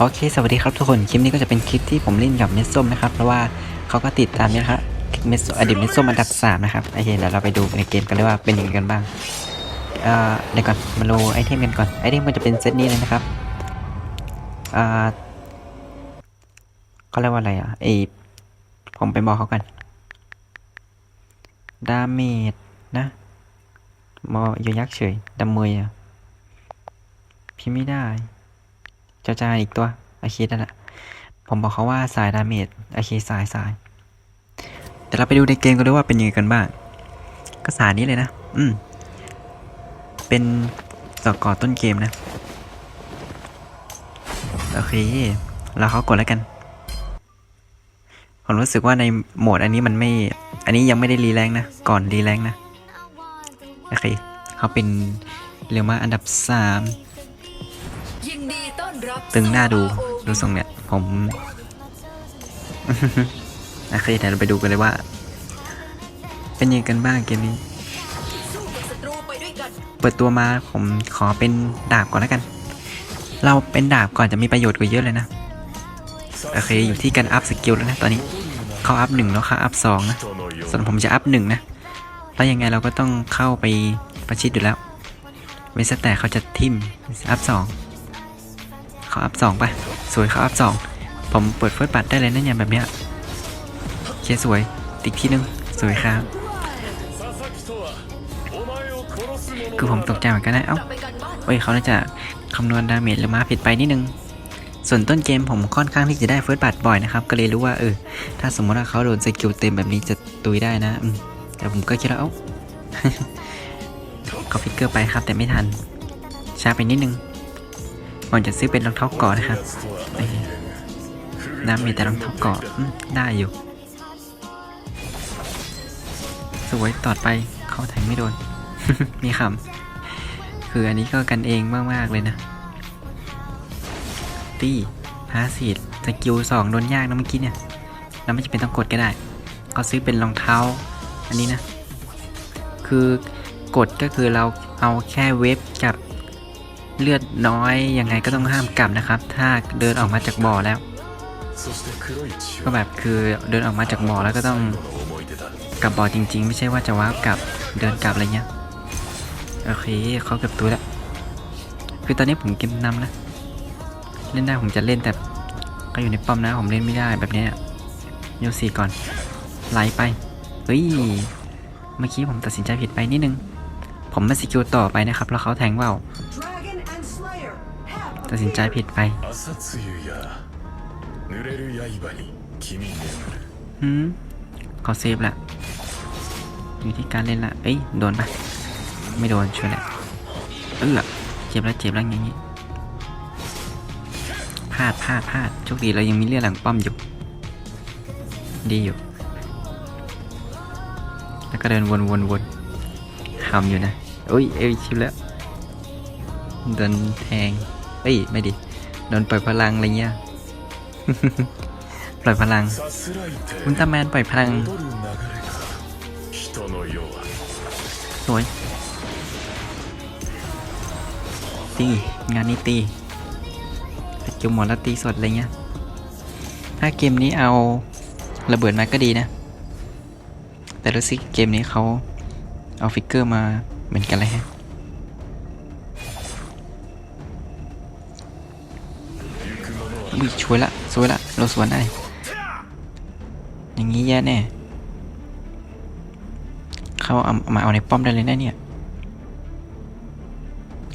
โอเค สวัสดีครับทุกคน คลิปนี้ก็จะเป็นคลิปที่ผมเล่นกับเมสส้มนะครับ เพราะว่าเขาก็ติดตามนะครับเมสอดีตเมสส้มอันดับสามนะครับ โอเคเดี๋ยวเราไปดูในเกมกันเลยว่าเป็นยังไงกันบ้าง เอ่อเดี๋ยวก่อน มาโลไอเทมกันก่อน ไอเทมมันจะเป็นเซตนี้เลยนะครับ อ่าเขาเรียกว่าอะไรอะไอผมไปบอกเขากัน ดาเมจนะมอยยักษ์เฉยดำเมยอะพี่ไม่ได้ จ้าจาอีกตัวโอเคนั่นแหละผมบอกเขาว่าสายดาเมจโอเคสายสายเดี๋ยวเราไปดูในเกมกันด้วยว่าเป็นยังไงกันบ้าง ก็สายนี้เลยนะ อืม เป็นสกอร์ต้นเกมนะ โอเคเราเขากดแล้วกัน ผมรู้สึกว่าในโหมดอันนี้มันไม่ อันนี้ยังไม่ได้รีแรงนะ ก่อนรีแรงนะ โอเค เขาเป็นเรียว่าอันดับสาม ตึงหน้าดูดูทรงเนี่ย ผมโอเคเดี๋ยวเราไปดูกันเลยว่า เป็นยังไงกันบ้างเกมนี้ เปิดตัวมาผมขอเป็นดาบก่อนแล้วกัน เราเป็นดาบก่อนจะมีประโยชน์กว่าเยอะเลยนะ โอเคอยู่ที่การอัพสกิลแล้วนะตอนนี้เขาอัพหนึ่งแล้วเขาอัพสองนะ ส่วนผมจะอัพหนึ่งนะ แล้วยังไงเราก็ต้องเข้าไปประชิดอยู่แล้ว เว้นแต่เขาจะทิมอัพสอง เขาอัพสองไป สวยเขาอัพสองผมเปิดเฟิร์สบัตได้เลยนะเนี่ยแบบเนี้ยเคสวย ติ๊กที่หนึง สวยครับ คือผมตกใจเหมือนกันนะ เอ้าเอ้ยเขาน่าจะคำนวณดาเมจหรือมาผิดไปนิดนึง ส่วนต้นเกมผมค่อนข้างที่จะได้เฟิร์สบัตบ่อยนะครับ ก็เลยรู้ว่าเออ ถ้าสมมติว่าเขาโดนสกิลเต็มแบบนี้จะตุยได้นะ แต่ผมก็คิดว่าเอ้าเขาฟิกเกอร์ไปครับแต่ไม่ทันช้าไปนิดนึง ก่อนจะซื้อเป็นรองเท้าก่อนนะครับน้ำมีแต่รองเท้ากาะอืมได้อยู่ สวยต่อไปเข้าแทงไม่โดน มีคำคืออันนี้ก็กันเองมาก ๆ เลยนะ ตี้พาสีดสกิลสองโดนยากนะเมื่อกี้เนี่ยเราไม่จำเป็นต้องกดก็ได้ ก็ซื้อเป็นรองเท้า อันนี้นะ คือกดก็คือเราเอาแค่เวฟกับ เลือดน้อยยังไงก็ต้องห้ามกลับนะครับ ถ้าเดินออกมาจากบ่อแล้ว ก็แบบคือเดินออกมาจากบ่อแล้วก็ต้องกลับบ่อจริง ๆ ไม่ใช่ว่าจะว้าร์ปกลับเดินกลับอะไรเงี้ยโอเคเขาเก็บตัวแล้วคือตอนนี้ผมเกมนำนะ เล่นได้ผมจะเล่นแต่ก็อยู่ในป้อมนะผมเล่นไม่ได้แบบนี้โยสี่ก่อนไหลไปเฮ้ยเมื่อกี้ผมตัดสินใจผิดไปนิดนึง ผมมาสกิลต่อไปนะครับ แล้วเขาแทงว่า ตัดสินใจผิดไปหืมขอเซฟละอยู่ที่การเล่นละเอ้ย โดนปะไม่โดนช่วยแหละเออเจ็บแล้วเจ็บแล้วอย่างนี้พลาดพลาดพลาดโชคดีเรายังมีเลือดหลังป้อมอยู่ ดีอยู่ แล้วก็เดินวนวนวนทำอยู่นะอุ้ยเอ้ยชิบแล้วเดินแทง เอ้ยไม่ดีโดนปล่อยพลังอะไรเงี้ย ปล่อยพลังอุลต้าแมนปล่อยพลังสวยตีงานนี้ตีจุ่มหบันแล้วตีสดอะไรเงี้ย ถ้าเกมนี้เอาระเบิดมาก็ดีนะ แต่รู้สึกเกมนี้เขาเอาฟิกเกอร์มาเหมือนกันเลยฮะ อุ้ยช่วยละสวยละเราสวนได้ อย่างนี้แย่แน่เขาเอามาเอาในป้อมได้เลยนะเนี่ย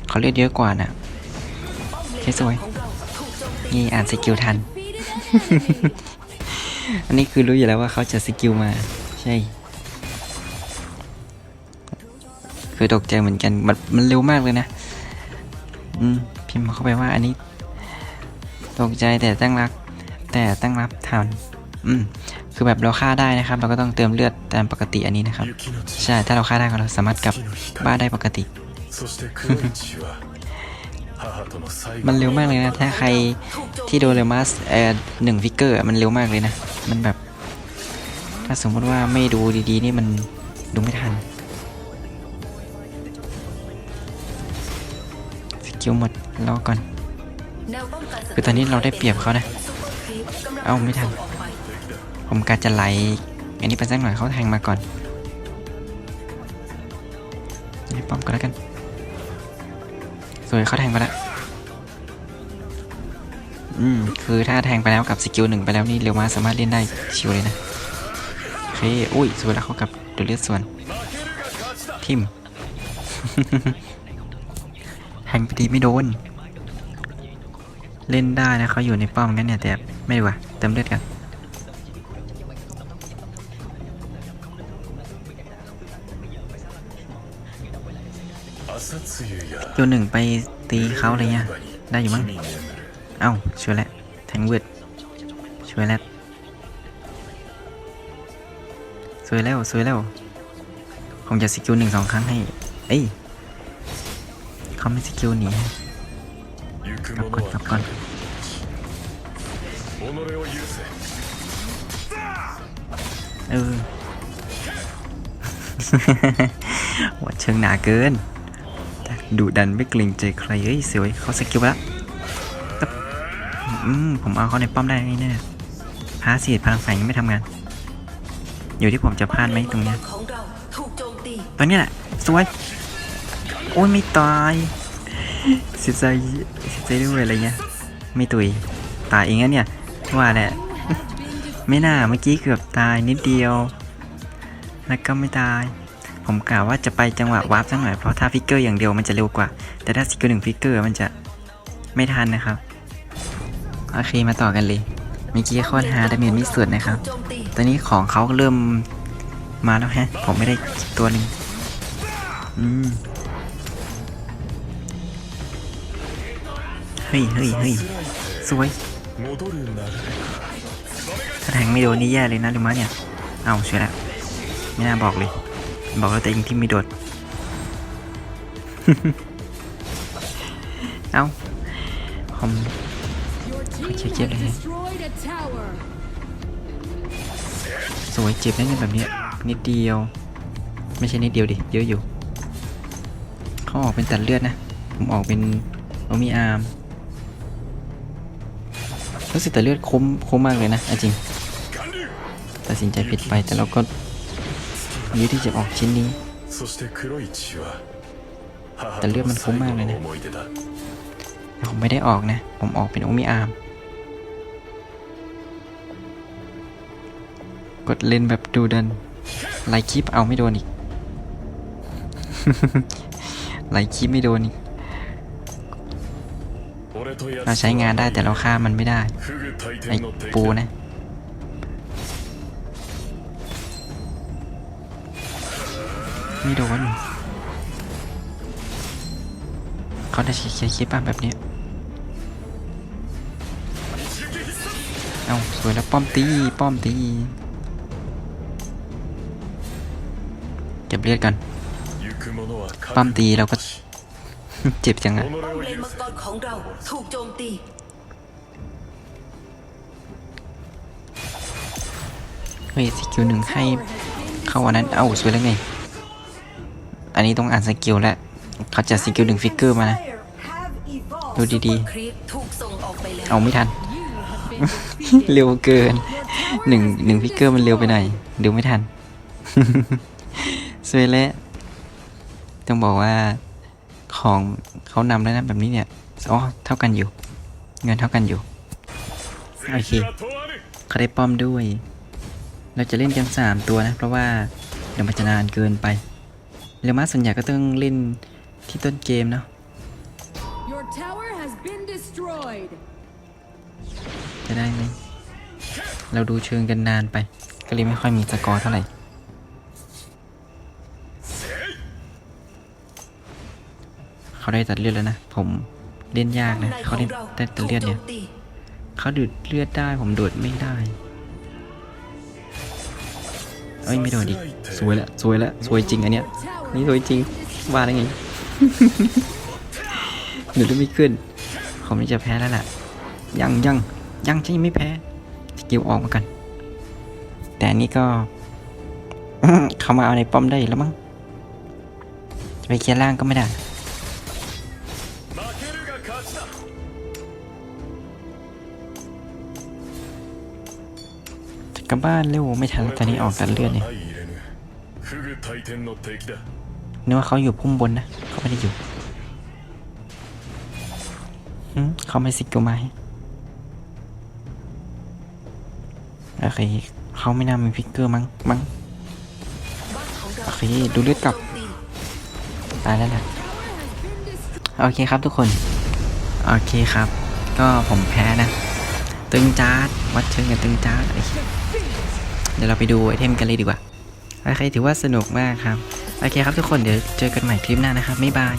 เขาเลือดเยอะกว่าน่ะแค่สวยนี่อ่านสกิลทัน อันนี้คือรู้อยู่แล้วว่าเขาจะสกิลมา ใช่ คือตกใจเหมือนกัน มันมันเร็วมากเลยนะ อืม พิมพ์เข้าไปว่าอันนี้ ตกใจแต่ตั้งรับแต่ตั้งรับทันอืมคือแบบเราฆ่าได้นะครับ เราก็ต้องเติมเลือดตามปกติอันนี้นะครับ ใช่ถ้าเราฆ่าได้ก็เราสามารถกลับบ้านได้ปกติ มันเร็วมากเลยนะ ถ้าใครที่โดนเรมัสเอ่อหนึ่งฟิกเกอร์มันเร็วมากเลยนะ มันแบบ ถ้าสมมติว่าไม่ดูดีๆ นี่มันดูไม่ทันสกิลหมดรอก่อน คือตอนนี้เราได้เปรียบเขานะ เอ้าไม่ทันส่งผมกาจะไหล อันนี้ไปสักหน่อยเขาแทงมาก่อนนี่ป้อมก็แล้วกัน สวยเขาแทงไปแล้ว อืม คือถ้าแทงไปแล้วกับสกิลหนึ่งไปแล้วนี่เร็วมาสามารถเล่นได้ชิวเลยนะโอเคอุ้ย สวยแล้วเขากับดูเลือดส่วน ทิมแทงไปดีไม่โดน เล่นได้นะเขาอยู่ในป้อมกันเนี่ยแต่ไม่ไหวเติมเลือดกันตัวหนึ่งไปตีเขาเลยเนี่ยได้อยู่มั้งเอ้าช่วยแล้วแทงเวิดช่วยแล้วสวยแล้วสวยแล้วคงจะสกิลหนึ่งสองครั้งให้เอ้ยเขาไม่สกิลหนี ให้ 行く กลับ 者 ก่อน は กลับก่อน 己を許せ เออ ว่าเชิงหนาเกินดุดันไม่เกรงใจใครเอ้ยสวยเขาสกิลแล้วตึ๊บอืมผมเอาเขาในป้อมได้แน่ๆพาสีพลังแฝงยังไม่ทำงาน อยู่ที่ผมจะพลาดไหมตรงเนี้ย ของเราถูกโจมตี ตอนนี้แหละ สวย โอ้ยไม่ตายเ สียใจเสียใจด้วยอะไรเงี้ย ไม่ตุย ตายเองอะเนี่ย ว่าแหละ ไม่น่า เมื่อกี้เกือบตายนิดเดียว แล้วก็ไม่ตาย ผมกล่าวว่าจะไปจังหวะวาร์ปสักหน่อย เพราะถ้าฟิกเกอร์อย่างเดียวมันจะเร็วกว่า แต่ถ้าสิกิลหนึ่งฟิกเกอร์มันจะไม่ทันนะครับ โอเค มาต่อกันเลย เมื่อกี้โคตรฮาดาเมจไม่สุดนะครับ ตอนนี้ของเขาก็เริ่มมาแล้วฮะ ผมไม่ได้ตัวหนึ่งอืม เฮ้ยเฮ้ยเฮ้ยสวยถ้าแทงไม่โดนนี่แย่เลยนะดูมาเนี่ย เอาเฉยล้วไม่น่าบอกเลย บอกแล้วแต่ยิงที่ไม่โดนเอาผมเจ็บเจ็บเลยสวยเจ็บได้เงินแบบนี้นิดเดียว ไม่ใช่นิดเดียวดิ เยอะอยู่ เขาออกเป็นตัดเลือดนะ ผมออกเป็นโอมีอาร์ม รู้สึกแต่เลือดคุ้มคุ้มมากเลยนะจริงตัดสินใจผิดไปแต่เราก็ยื้อที่จะออกชิ้นนี้แต่เลือดมันคุ้มมากเลยนะแต่ผมไม่ได้ออกนะ ผมออกเป็นโอมิอามกดเล่นแบบดูดันไลคลิปเอาไม่โดนอีกไลคลิปไม่โดนอีก เราใช้งานได้แต่เราฆ่ามันไม่ได้ ไอ้ปูนะ ไม่โดนเขาจะเคลียร์คลิปป่ะแบบนี้ เอาสวยแล้วป้อมตี ป้อมตี เก็บเลือดกันป้อมตีเราก็ จ็บจังอะของเราถูกโจมตีเฮ้ยสกิลหนึ่งให้เข้าอันนั้น เอาสวยแล้วไง อันนี้ต้องอ่านสกิลแล้วเขาจะสกิลหนึ่งฟิกเกอร์มานะ ดูดีๆ เอาไม่ทัน เร็วเกินหนึ่งหนึ่งฟิกเกอร์มันเร็วไปหน่อยดูไม่ทันสวยแล้วต้องบอกว่า ของเขานำแล้วนะแบบนี้เนี่ยอ๋อเท่ากันอยู่ เงินเท่ากันอยู่โอเคเขาได้ป้อมด้วย เราจะเล่นกันสามตัวนะ เพราะว่าเดี๋ยวมันจะนานเกินไปเรือมาส่วนใหญ่ก็ต้องเล่นที่ต้นเกมเนาะจะได้ไหมเราดูเชิงกันนานไป ก็เลยไม่ค่อยมีสกอร์เท่าไหร่ เขาได้ตัดเลือดแล้วนะ ผมเล่นยากนะ เขาได้ได้ตัดเลือดเนี่ย เขาดูดเลือดได้ ผมดูดไม่ได้ เอ้ยไม่โดนอีกสวยละสวยละสวยจริงอันเนี้ย Your tower นี่สวยจริง ว่าได้ไงหนูจะไม่ขึ้น ผมนี่จะแพ้แล้วแหละยังยังยังจะยังไม่แพ้ สกิลออกมากัน แต่อันนี้ก็ เข้ามาเอาในป้อมได้แล้วมั้งจะไปเคลียร์ล่างก็ไม่ได้ ลับบ้านเร็วไม่ทันตอนนี้ออกกันเลือดเนี่ยนึกว่าเขาอยู่พุ่มบนนะเขาไม่ได้อยู่เขาไม่สิกกูไหมโอเคเขาไม่น่ามีพิกเกอร์มั้งมั้งโอเคดูเลือดกลับตายแล้วนะโอเคครับทุกคน โอเคครับ ก็ผมแพ้นะ ตึงจาร์ดวัดเชิงกับตึงจาร์ด เดี๋ยวเราไปดูไอเทมกันเลยดีกว่า โอเค ถือว่าสนุกมากครับ โอเคครับทุกคน เดี๋ยวเจอกันใหม่คลิปหน้านะครับ บ๊ายบาย